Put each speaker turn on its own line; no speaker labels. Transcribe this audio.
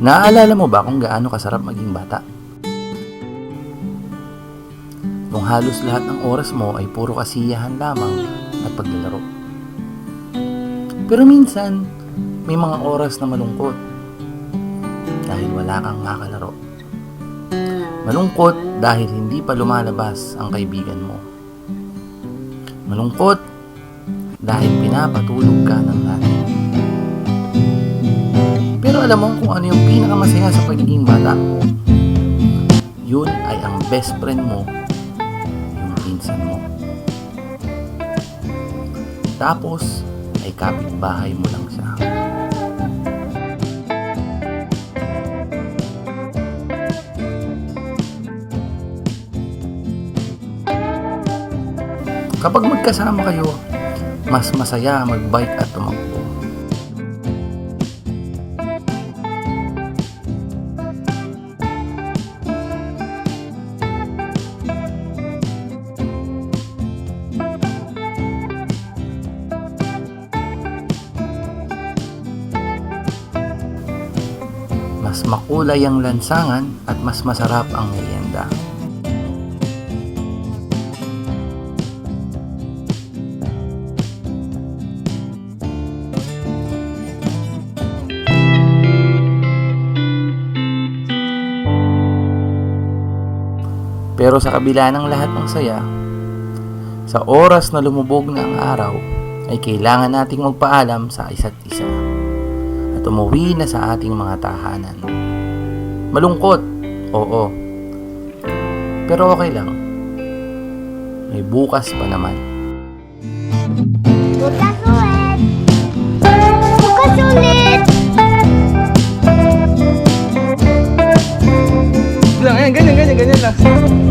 Naaalala mo ba kung gaano kasarap maging bata? Kung halos lahat ng oras mo ay puro kasiyahan lamang at paglalaro. Pero minsan, may mga oras na malungkot dahil wala kang makalaro. Malungkot dahil hindi pa lumalabas ang kaibigan mo. Malungkot dahil pinapatulog ka ng nanay. Alam mo kung ano yung pinakamasaya sa pagiging bata? Yun ay ang best friend mo, yung pinsan mo. Tapos, ay kapitbahay mo lang siya. Kapag magkasama kayo, mas masaya magbike at tumakbo. Mas makulay ang lansangan at mas masarap ang merienda. Pero sa kabila ng lahat ng saya, sa oras na lumubog na ang araw, ay kailangan nating magpaalam sa isa't isa at umuwi na sa ating mga tahanan. Malungkot, oo. Pero okay lang. May bukas pa naman.
Bukas ulit! Bukas ulit! Lang, ayan, ganyan, ganyan, ganyan lang.